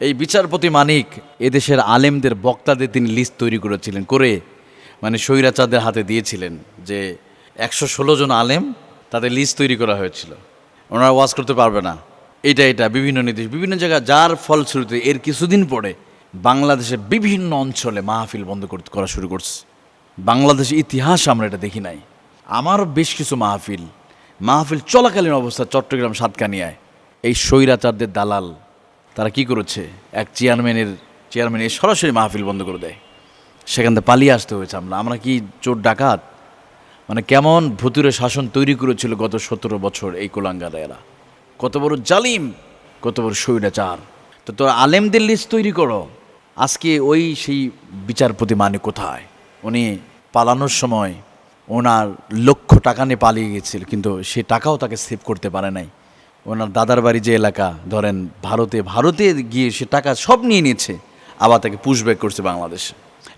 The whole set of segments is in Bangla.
এই বিচারপতি মানিক এদেশের আলেমদের বক্তাদের তিনি লিস্ট তৈরি করেছিলেন, করে মানে স্বৈরাচারদের হাতে দিয়েছিলেন যে একশো ষোলো জন আলেম তাদের লিস্ট তৈরি করা হয়েছিল। ওনারা ওয়াজ করতে পারবে না। এটা এটা, বিভিন্ন নির্দেশ, বিভিন্ন জায়গায় যার ফলশ্রুতিতে এর কিছুদিন পরে বাংলাদেশের বিভিন্ন অঞ্চলে মাহফিল বন্ধ করা শুরু করছে। বাংলাদেশের ইতিহাস আমরা এটা দেখি নাই। আমারও বেশ কিছু মাহফিল মাহফিল চলাকালীন অবস্থা চট্টগ্রাম সাতকানিয়ায়। এই স্বৈরাচারদের দালাল তারা কি করেছে? এক চেয়ারম্যানের, চেয়ারম্যান এই সরাসরি মাহফিল বন্ধ করে দেয়। সেখান থেকে পালিয়ে আসতে হয়েছে আমরা। আমরা কি চোর ডাকাত? মানে কেমন ভুতুরে শাসন তৈরি করেছিল গত সতেরো বছর এই কোলাঙ্গারা এরা। কত বড় জালিম, কত বড় স্বৈরাচার। তো তোর আলেমদের লিস্ট তৈরি করো। আজকে ওই সেই বিচারপতি মানে কোথায়? উনি পালানোর সময় ওনার লক্ষ টাকা নিয়ে পালিয়ে গেছিল, কিন্তু সে টাকাও তাকে সেভ করতে পারে নাই। ওনার দাদার বাড়ি যে এলাকা, ধরেন ভারতে ভারতে গিয়ে সে টাকা সব নিয়ে নিয়েছে, আবার তাকে পুশব্যাক করছে বাংলাদেশে।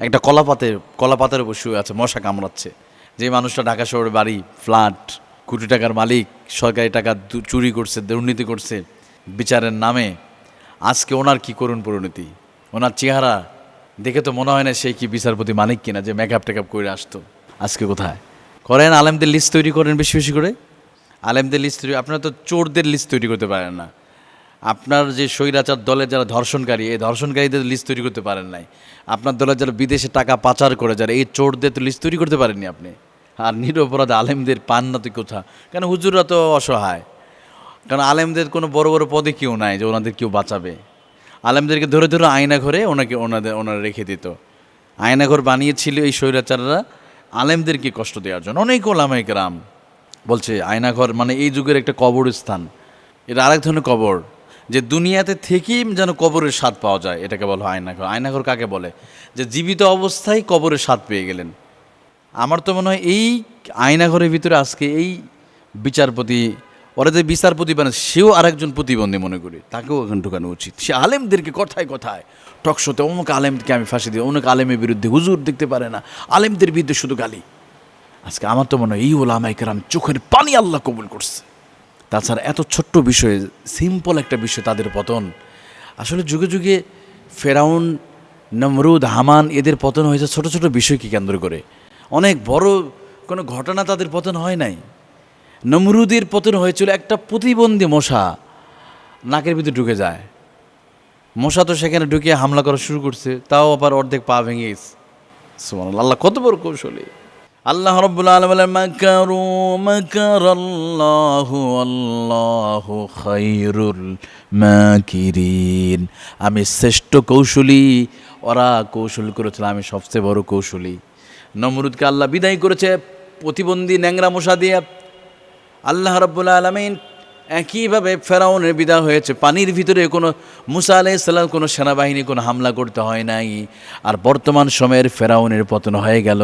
একটা কলাপাতে, কলাপাতের উপর শুয়ে আছে, মশা কামড়াচ্ছে। যে মানুষটা ঢাকা শহরে বাড়ি ফ্ল্যাট কোটি টাকার মালিক, সরকারি টাকা চুরি করছে, দুর্নীতি করছে, বিচারের নামে। আজকে ওনার কি করুন পরিণতি? ওনার চেহারা দেখে তো মনে হয় না সেই কি বিচারপতি মানিক কিনা, যে মেকআপ টেকআপ করে আসতো। আজকে কোথায়? করেন, আলেমদের লিস্ট তৈরি করেন বেশি বেশি করে। আলেমদের লিস্ট তৈরি, আপনারা তো চোরদের লিস্ট তৈরি করতে পারেন না। আপনার যে স্বৈরাচার দলের যারা ধর্ষণকারী, এই ধর্ষণকারীদের লিস্ট তৈরি করতে পারেন নাই। আপনার দলের যারা বিদেশে টাকা পাচার করে, যারা এই চোরদের তো লিস্ট তৈরি করতে পারেননি আপনি। আর নিরপরাধ আলেমদের পান না তো কোথা কেন হুজুররা তো অসহায়। কারণ আলেমদের কোনো বড় বড় পদে কেউ নাই যে ওনাদের কেউ বাঁচাবে? আলেমদেরকে ধরে ধরে আয়না ঘরে ওনাকে ওনাদের, ওনারা রেখে দিত। আয়না ঘর বানিয়েছিল এই স্বৈরাচাররা আলেমদেরকে কষ্ট দেওয়ার জন্য। অনেক ওলামাই রাম বলছে, আয়নাঘর মানে এই যুগের একটা কবরস্থান। এটা আরেক ধরনের কবর, যে দুনিয়াতে থেকেই যেন কবরের স্বাদ পাওয়া যায়, এটাকে বলা আয়নাঘর। আয়নাঘর কাকে বলে? যে জীবিত অবস্থায় কবরের স্বাদ পেয়ে গেলেন। আমার তো মনে হয় এই আয়নাঘরের ভিতরে আজকে এই বিচারপতি, ওরা যে বিচারপতি বানায়, সেও আরেকজন প্রতিবন্ধী মনে করি। তাকেও এখন ঢুকানো উচিত। সে আলেমদেরকে কথায় কথায় টকশোতে অমুক আলেমকে আমি ফাঁসি দিই, অমুক আলেমের বিরুদ্ধে হুজুর দেখতে পারে না, আলেমদের বিরুদ্ধে শুধু গালি। আজকে আমার তো মনে হয় এই ওলামাইকেরাম চোখের পানি আল্লাহ কবুল করছে। তাছাড়া এত ছোট্ট বিষয়ে সিম্পল একটা বিষয় তাদের পতন। আসলে যুগে যুগে ফেরাউন নমরুদ হামান এদের পতন হয়েছে ছোট ছোট বিষয়কে কেন্দ্র করে। অনেক বড় কোনো ঘটনা তাদের পতন হয় নাই। নমরুদের পতন হয়েছিল একটা প্রতিবন্ধী মশা নাকের ভিতরে ঢুকে যায়। মশা তো সেখানে ঢুকিয়ে হামলা করা শুরু করছে তাও আবার অর্ধেক পা ভেঙে গেছে। সুবহানাল্লাহ, আল্লাহ কত বড় কৌশলী। আল্লাহ রব্বুল আলম বলেন, মাকারু মাকার আল্লাহু আল্লাহু খাইরুল মাকিরিন। আমি শ্রেষ্ঠ কৌশলী, ওরা কৌশল করেছিল, আমি সবচেয়ে বড় কৌশলী। নমরুদকে আল্লাহ বিদায় করেছে, প্রতিবন্ধী ন্যাংরা মশা দিয়ে। আল্লাহ রব্বুল আলমিন একইভাবে ফেরাউনের বিদা হয়েছে। পানির ভিতরে কোনো মুসা আলাহ ইসলাম কোনো সেনাবাহিনী, কোনো হামলা করতে হয় নাই। আর বর্তমান সময়ের ফেরাউনের পতন হয়ে গেল।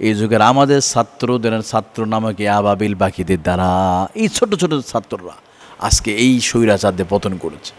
এই যুগের আমাদের ছাত্রদের ছাত্র নামক আবাবিল বাকিদের দ্বারা, এই ছোট ছোট ছাত্ররা আজকে এই স্বৈরাচারদের পতন করেছে।